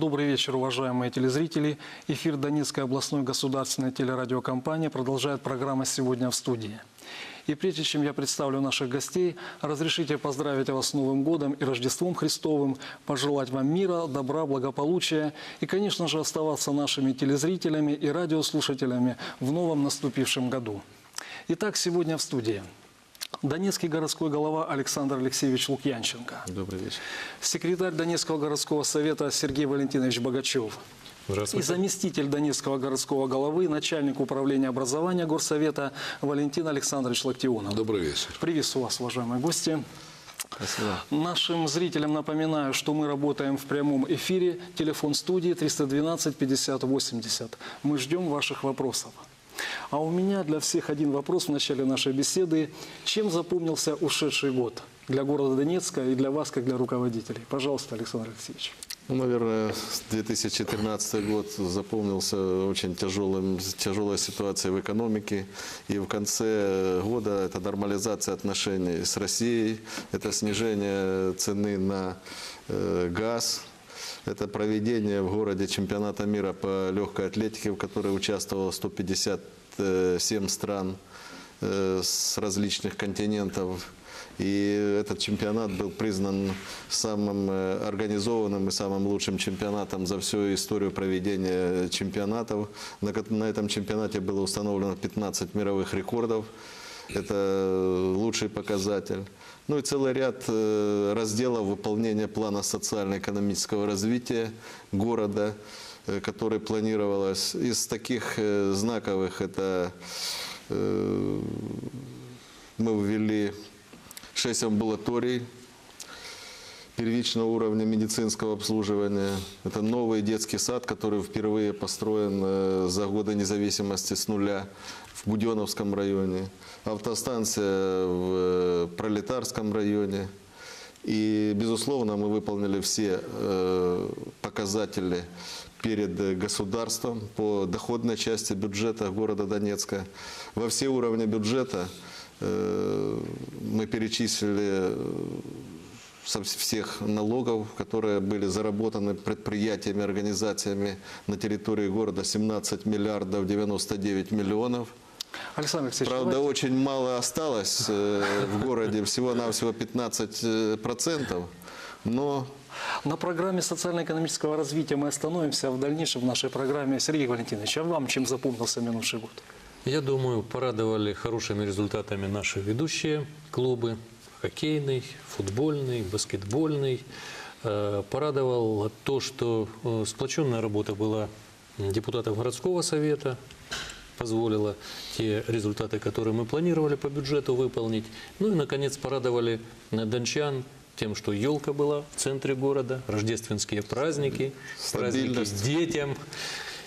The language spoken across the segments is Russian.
Добрый вечер, уважаемые телезрители. Эфир Донецкой областной государственной телерадиокомпании продолжает программа «Сегодня в студии». И прежде чем я представлю наших гостей, разрешите поздравить вас с Новым годом и Рождеством Христовым, пожелать вам мира, добра, благополучия и, конечно же, оставаться нашими телезрителями и радиослушателями в новом наступившем году. Итак, сегодня в студии Донецкий городской голова Александр Алексеевич Лукьянченко. Добрый вечер. Секретарь Донецкого городского совета Сергей Валентинович Богачев. И заместитель Донецкого городского головы, начальник управления образования Горсовета Валентин Александрович Локтионов. Добрый вечер. Приветствую вас, уважаемые гости. Спасибо. Нашим зрителям напоминаю, что мы работаем в прямом эфире. Телефон студии 312 50 80. Мы ждем ваших вопросов. А у меня для всех один вопрос в начале нашей беседы. Чем запомнился ушедший год для города Донецка и для вас, как для руководителей? Пожалуйста, Александр Алексеевич. Ну, наверное, 2013 год запомнился очень тяжелым, тяжелой ситуацией в экономике. И в конце года это нормализация отношений с Россией, это снижение цены на э, газ, это проведение в городе чемпионата мира по легкой атлетике, в которой участвовало 157 стран э, с различных континентов. И этот чемпионат был признан самым э, организованным и самым лучшим чемпионатом за всю историю проведения чемпионатов. На, этом чемпионате было установлено 15 мировых рекордов. Это лучший показатель. Ну и целый ряд э, разделов выполнения плана социально-экономического развития города, э, который планировалось. Из таких э, знаковых это э, мы ввели 6 амбулаторий первичного уровня медицинского обслуживания. Это новый детский сад, который впервые построен э, за годы независимости с нуля в Буденовском районе. Автостанция в э, Пролетарском районе. И, безусловно, мы выполнили все э, показатели перед государством по доходной части бюджета города Донецка. Во все уровни бюджета мы перечислили со всех налогов, которые были заработаны предприятиями, организациями на территории города 17 миллиардов 99 миллионов. Александр Алексеевич, Правда, давайте- очень мало осталось э, в городе, всего-навсего 15 э, процентов. Но на программе социально-экономического развития мы остановимся, а в дальнейшем в нашей программе Сергей Валентинович, а вам чем запомнился минувший год? Я думаю, порадовали хорошими результатами наши ведущие клубы. Хоккейный, футбольный, баскетбольный. Э, Порадовал то, что э, сплоченная работа была депутатов городского совета, позволила те результаты, которые мы планировали по бюджету выполнить. Ну и, наконец, порадовали дончан тем, что елка была в центре города, рождественские праздники, праздники Стабильность. детям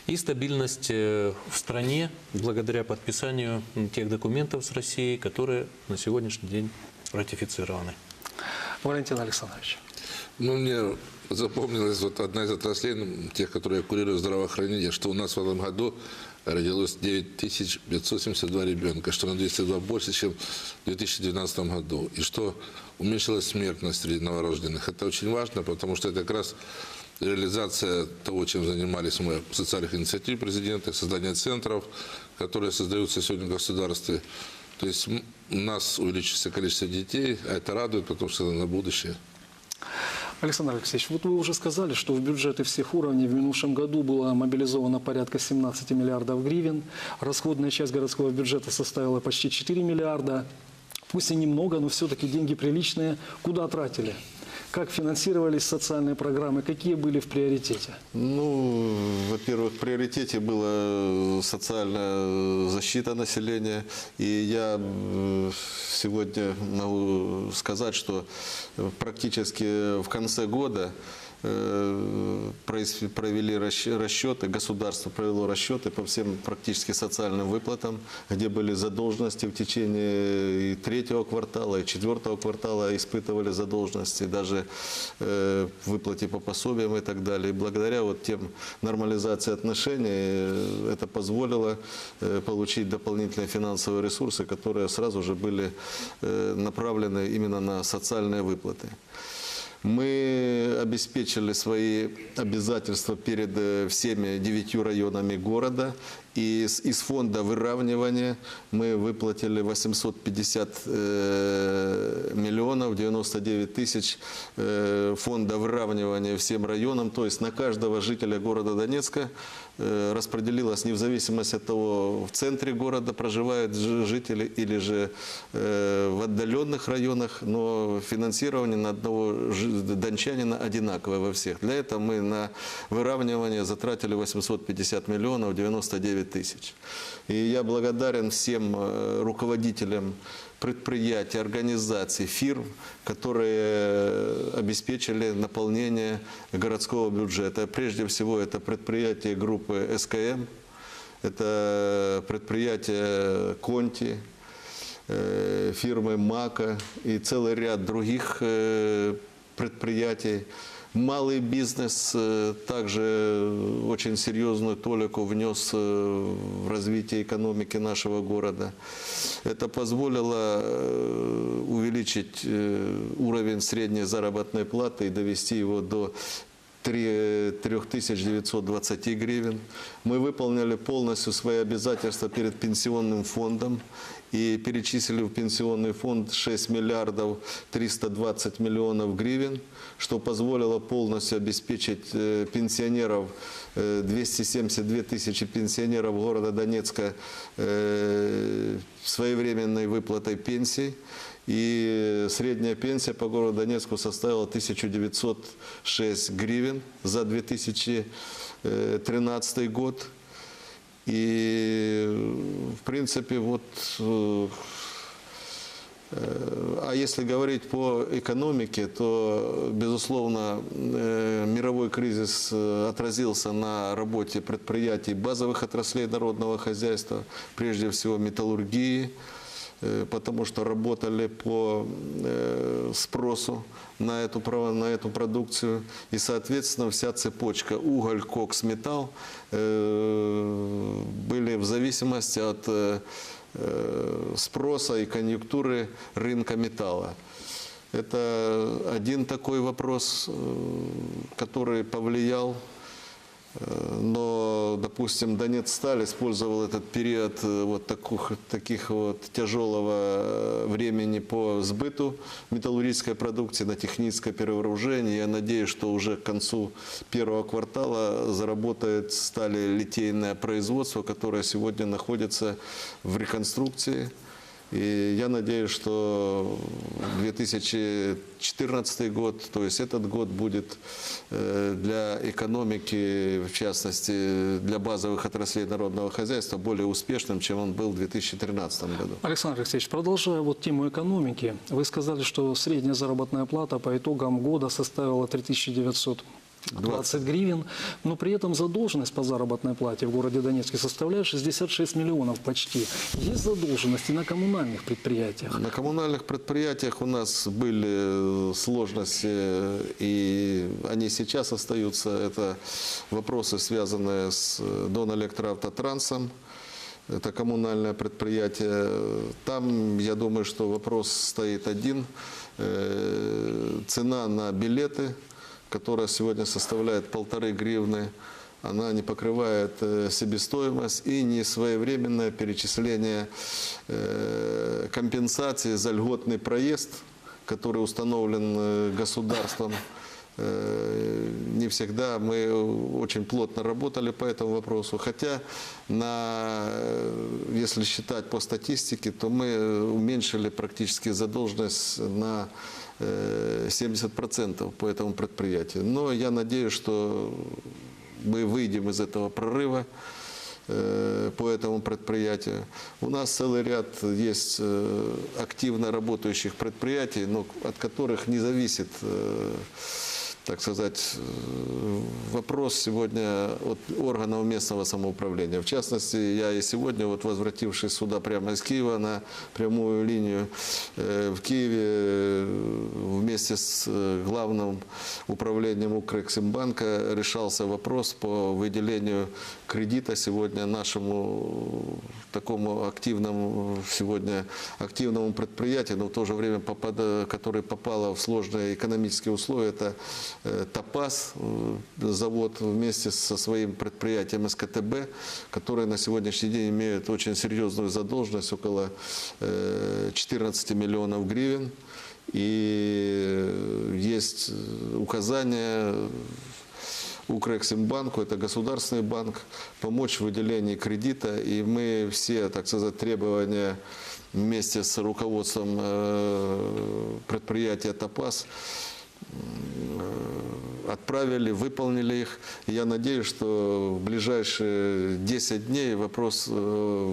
и стабильность э, в стране благодаря подписанию тех документов с Россией, которые на сегодняшний день ратифицированы. Валентин Александрович. Ну, мне запомнилась вот одна из отраслей, ну, тех, которые я курирую здравоохранение, что у нас в этом году родилось 9572 ребенка, что на 202 больше, чем в 2012 году. И что уменьшилась смертность среди новорожденных. Это очень важно, потому что это как раз реализация того, чем занимались мы, социальных инициатив президента, создание центров, которые создаются сегодня в государстве. То есть у нас увеличится количество детей, а это радует, потому что на будущее. Александр Алексеевич, вот вы уже сказали, что в бюджеты всех уровней в минувшем году было мобилизовано порядка 17 миллиардов гривен. Расходная часть городского бюджета составила почти 4 миллиарда. Пусть и немного, но все-таки деньги приличные. Куда тратили? Как финансировались социальные программы? Какие были в приоритете? Ну, во-первых, в приоритете была социальная защита населения. И я сегодня могу сказать, что практически в конце года э, провели расч- расчеты, государство провело расчеты по всем практически социальным выплатам, где были задолженности в течение и третьего квартала, и четвертого квартала испытывали задолженности, даже э, выплате по пособиям и так далее. И благодаря вот тем нормализации отношений э, это позволило э, получить дополнительные финансовые ресурсы, которые сразу же были э, направлены именно на социальные выплаты. Мы обеспечили свои обязательства перед э, всеми девятью районами города. И с- из фонда выравнивания мы выплатили 850 э, миллионов 99 тысяч э, фонда выравнивания всем районам. То есть на каждого жителя города Донецка э, распределилось не в зависимости от того, в центре города проживают жи- жители или же э, в отдаленных районах, но финансирование на одного дончанина одинаковое во всех. Для этого мы на выравнивание затратили 850 миллионов 99 тысяч. И я благодарен всем э, руководителям предприятий, организаций, фирм, которые обеспечили наполнение городского бюджета. Прежде всего, это предприятия группы СКМ, это предприятия Конти, э, фирмы Мака и целый ряд других э, предприятий. Малый бизнес э, также очень серьезную толику внес э, в развитие экономики нашего города. Это позволило э, увеличить уровень средней заработной платы и довести его до 3 3920 гривен. Мы выполнили полностью свои обязательства перед пенсионным фондом и перечислили в пенсионный фонд 6 миллиардов 320 миллионов гривен, что позволило полностью обеспечить э, пенсионеров, э, 272 тысячи пенсионеров города Донецка э, своевременной выплатой пенсий. И средняя пенсия по городу Донецку составила 1906 гривен за 2013 год. И, в принципе, вот э, а если говорить по экономике, то, безусловно, э, мировой кризис э, отразился на работе предприятий базовых отраслей народного хозяйства, прежде всего металлургии, потому что работали по э, спросу на эту, на эту продукцию. И, соответственно, вся цепочка уголь, кокс, металл э, были в зависимости от э, э, спроса и конъюнктуры рынка металла. Это один такой вопрос, э, который повлиял Э, Но, допустим, Донец Сталь использовал этот период э, вот таких, таких вот тяжелого э, времени по сбыту металлургической продукции на техническое перевооружение. Я надеюсь, что уже к концу первого квартала заработает стали литейное производство, которое сегодня находится в реконструкции. И я надеюсь, что 2014 год, то есть этот год будет э, для экономики, в частности для базовых отраслей народного хозяйства, более успешным, чем он был в 2013 году. Александр Алексеевич, продолжая вот тему экономики, вы сказали, что средняя заработная плата по итогам года составила 3920 20 гривен, но при этом задолженность по заработной плате в городе Донецке составляет 66 миллионов почти. Есть задолженность и на коммунальных предприятиях. На коммунальных предприятиях у нас были э, сложности, э, и они сейчас остаются. Это вопросы, связанные с э, Донэлектроавтотрансом. Это коммунальное предприятие. Там, я думаю, что вопрос стоит один. Цена на билеты, которая сегодня составляет полторы гривны, она не покрывает э, себестоимость и не своевременное перечисление э, компенсации за льготный проезд, который установлен э, государством. Не всегда мы очень плотно работали по этому вопросу. Хотя, на, если считать по статистике, то мы уменьшили практически задолженность на э, 70% по этому предприятию. Но я надеюсь, что мы выйдем из этого прорыва э, по этому предприятию. У нас целый ряд есть э, активно работающих предприятий, но от которых не зависит э, так сказать, э, вопрос сегодня от органов местного самоуправления. В частности, я и сегодня, вот возвратившись сюда прямо из Киева на прямую линию, э, в Киеве э, вместе с главным управлением Укрексимбанка решался вопрос по выделению кредита сегодня нашему такому активному сегодня активному предприятию, но в то же время которое попало в сложные экономические условия, это Топаз, э, завод вместе со своим предприятием СКТБ, которые на сегодняшний день имеют очень серьезную задолженность, около э, 14 миллионов гривен. И э, есть э, указания Укрексимбанку, это государственный банк, помочь в выделении кредита. И мы все, так сказать, требования вместе с руководством э, предприятия «Топаз» э, отправили, выполнили их. Я надеюсь, что в ближайшие 10 дней вопрос э,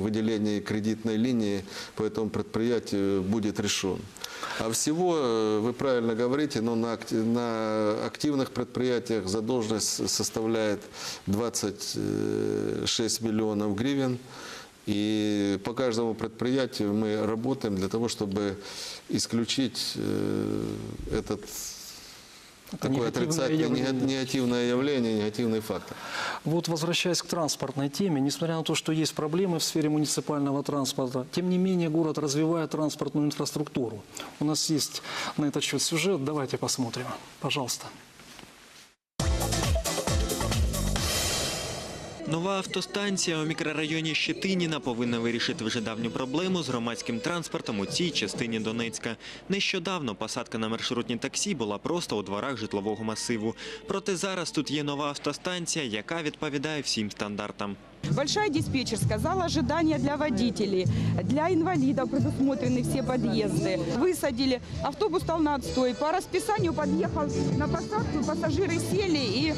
выделения кредитной линии по этому предприятию будет решен. А всего, э, вы правильно говорите, но на акти- на активных предприятиях задолженность составляет 26 миллионов гривен. И по каждому предприятию мы работаем для того, чтобы исключить э, этот такое негативное отрицательное, явление. негативное явление, негативный фактор. Вот возвращаясь к транспортной теме, несмотря на то, что есть проблемы в сфере муниципального транспорта, тем не менее город развивает транспортную инфраструктуру. У нас есть на этот счет сюжет, давайте посмотрим. Пожалуйста. Нова автостанція у мікрорайоні Щетиніна повинна вирішити вже давню проблему з громадським транспортом у цій частині Донецька. Нещодавно посадка на маршрутні таксі була просто у дворах житлового масиву. Проте зараз тут є нова автостанція, яка відповідає всім стандартам. Большая диспетчерская, зал ожидания для водителей, для инвалидов предусмотрены все подъезды. Высадили, автобус стал на отстой. По расписанию подъехал на посадку, пассажиры сели и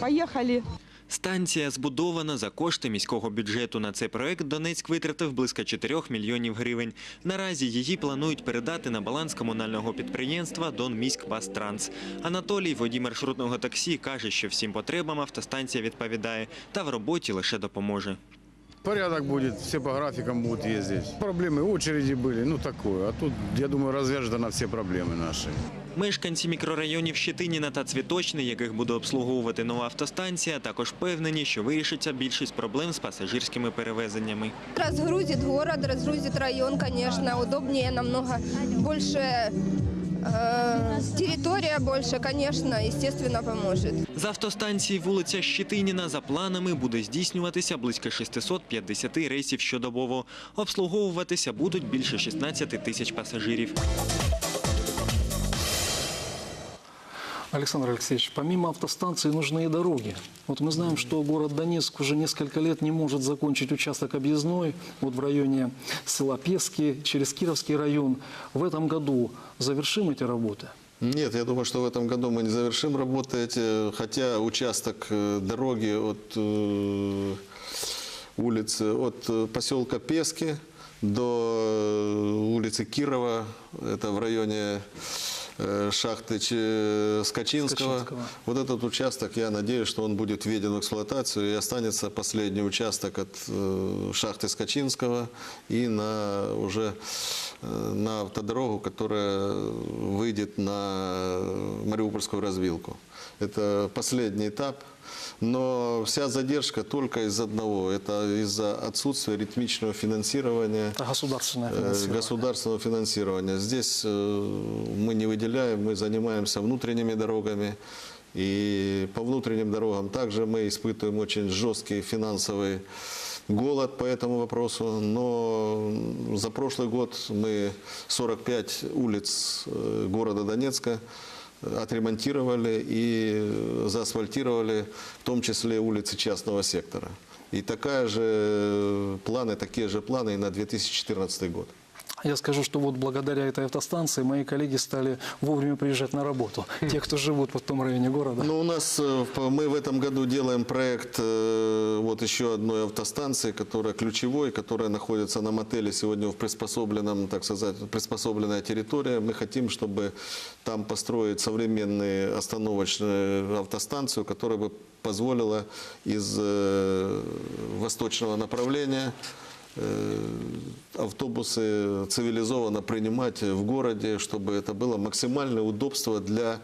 поехали. Станція збудована за кошти міського бюджету. На цей проект Донецьк витратив близько 4 мільйонів гривень. Наразі її планують передати на баланс комунального підприємства «Донміськбастранс». Анатолій, водій маршрутного таксі, каже, що всім потребам автостанція відповідає та в роботі лише допоможе. Порядок будет, все по графикам будут ездить. Проблемы, очереди были, ну такое. А тут, я думаю, развяжется на все проблемы наши. Мешканці мікрорайонів Щетиніна та Цвіточний, яких буде обслуговувати нова автостанція, також впевнені, що вирішиться більшість проблем з пасажирськими перевезеннями. Разгрузит город, разгрузит район, конечно, удобнее намного, больше э, территория больше, конечно, естественно, поможет. З автостанції вулиця Щетиніна за планами буде здійснюватися близько 650 рейсів щодобово. Обслуговуватися будуть більше 16 тисяч пасажирів. Александр Алексеевич, помимо автостанции нужны и дороги. Вот мы знаем, что город Донецк уже несколько лет не может закончить участок объездной вот в районе села Пески через Кировский район. В этом году завершим эти работы? Нет, я думаю, что в этом году мы не завершим работы эти, хотя участок э, дороги от э, улицы, от э, поселка Пески до улицы Кирова, это в районе шахты Че- Скачинского. Скачинского. Вот этот участок, я надеюсь, что он будет введен в эксплуатацию и останется последний участок от э, шахты Скачинского и на уже э, на автодорогу, которая выйдет на Мариупольскую развилку. Это последний этап. Но вся задержка только из одного. Это из-за отсутствия ритмичного финансирования Это государственное э, финансирование. государственного финансирования. Здесь э, мы не выделяем, мы занимаемся внутренними дорогами. И по внутренним дорогам также мы испытываем очень жесткий финансовый голод по этому вопросу. Но за прошлый год мы 45 улиц э, города Донецка отремонтировали и заасфальтировали, в том числе улицы частного сектора. И такая же планы, такие же планы и на 2014 год. Я скажу, что вот благодаря этой автостанции мои коллеги стали вовремя приезжать на работу. Те, кто живут в том районе города. Ну, у нас, э, мы в этом году делаем проект э, вот еще одной автостанции, которая ключевой, которая находится на мотеле сегодня в приспособленном, так сказать, приспособленная территория. Мы хотим, чтобы там построить современную остановочную автостанцию, которая бы позволила из э, восточного направления э, автобусы цивилизованно принимать в городе, чтобы это было максимальное удобство для